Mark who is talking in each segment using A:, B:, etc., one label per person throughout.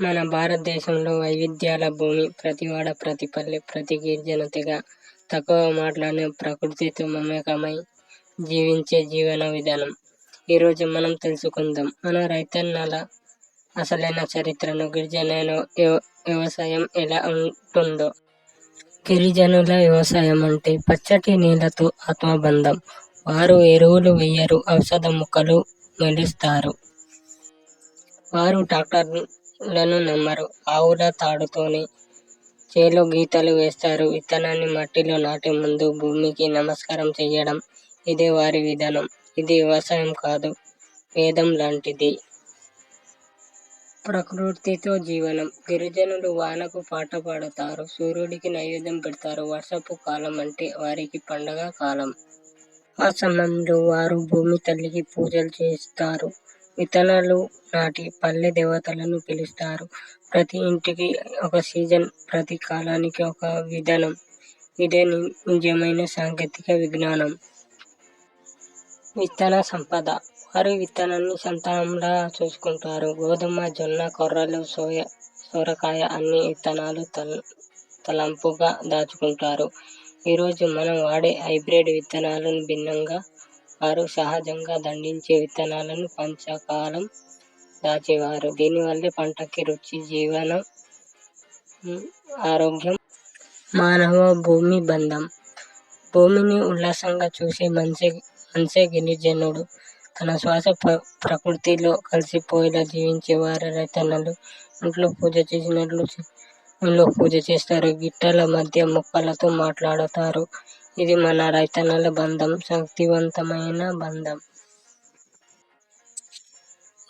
A: మన భారతదేశంలో వైవిధ్యాల భూమి ప్రతి వాడ ప్రతి పల్లె ప్రతి గిరిజన తెగ తక్కువ మాట్లాడిన ప్రకృతితో మమేకమై జీవించే జీవన విధానం. ఈరోజు మనం తెలుసుకుందాం. మన రైతన్నల అసలైన చరిత్రను గిరిజన వ్యవసాయం ఎలా ఉంటుందో. గిరిజనుల వ్యవసాయం అంటే పచ్చటి నీళ్ళతో ఆత్మబంధం. వారు ఎరువులు వేయరు ఔషధ మొక్కలు మెలుస్తారు వారు ట్రాక్టర్లను నమ్మరు. ఆవుల తాడుతోనే చేలో గీతలు వేస్తారు. విత్తనాన్ని మట్టిలో నాటే ముందు భూమికి నమస్కారం చేయడం ఇదే వారి విధానం. ఇది వ్యవసాయం కాదు వేదం లాంటిది. ప్రకృతితో జీవనం. గిరిజనులు వానకు పాట పాడతారు సూర్యుడికి నైవేద్యం పెడతారు. వర్షపు కాలం అంటే వారికి పండగ కాలం. ఆ సమయంలో వారు భూమి తల్లికి పూజలు చేస్తారు. విత్తనాలు నాటి పల్లె దేవతలను పిలుస్తారు. ప్రతి ఇంటికి ఒక సీజన్ ప్రతి కాలానికి ఒక విధానం. ఇదే నిజమైన సాంకేతిక విజ్ఞానం. విత్తన సంపద. వారు విత్తనాన్ని సంతానంలా చూసుకుంటారు. గోధుమ జొన్న కొర్రలు సోయ సొరకాయ అన్ని విత్తనాలు తల తలంపుగా దాచుకుంటారు. ఈరోజు మనం వాడే హైబ్రిడ్ విత్తనాలను భిన్నంగా వారు సహజంగా దండించే విత్తనాలను పంచకాలం దాచేవారు. దీనివల్లే పంటకి రుచి జీవనం ఆరోగ్యం మానవ భూమి బంధం. భూమిని ఉల్లాసంగా చూసే మంచి మంచి గిరిజనుడు తన శ్వాస ప్రకృతిలో కలిసిపోయేలా జీవించే వారి రైతన్నలు ఇంట్లో పూజ చేసినట్లు ఇంట్లో పూజ చేస్తారు. గిట్టల మధ్య మొక్కలతో మాట్లాడతారు. ఇది మన రైతన్నల బంధం శక్తివంతమైన బంధం.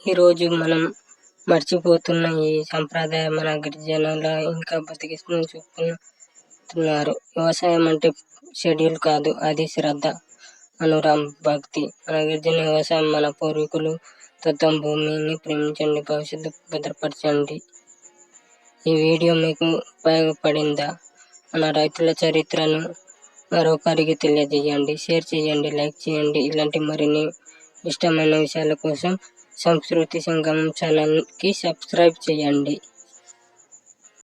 A: ఈరోజు మనం మర్చిపోతున్న ఈ సంప్రదాయం మన గిరిజనుల ఇంకా బతికిస్తున్న చూపుతున్నారు వ్యవసాయం అంటే షెడ్యూల్ కాదు అది శ్రద్ధ అనురామ్ భక్తి. మన గిరిజన వ్యవసాయం మన పూర్వీకులు తత్వం భూమిని ప్రేమించండి భవిష్యత్తు భద్రపరచండి. ఈ వీడియో మీకు ఉపయోగపడిందా? మన రైతుల చరిత్రను మరొకరికి తెలియజేయండి షేర్ చేయండి లైక్ చేయండి. ఇలాంటి మరిన్ని ఇష్టమైన విషయాల కోసం సంస్కృతి సంగమం ఛానల్కి సబ్స్క్రైబ్ చేయండి.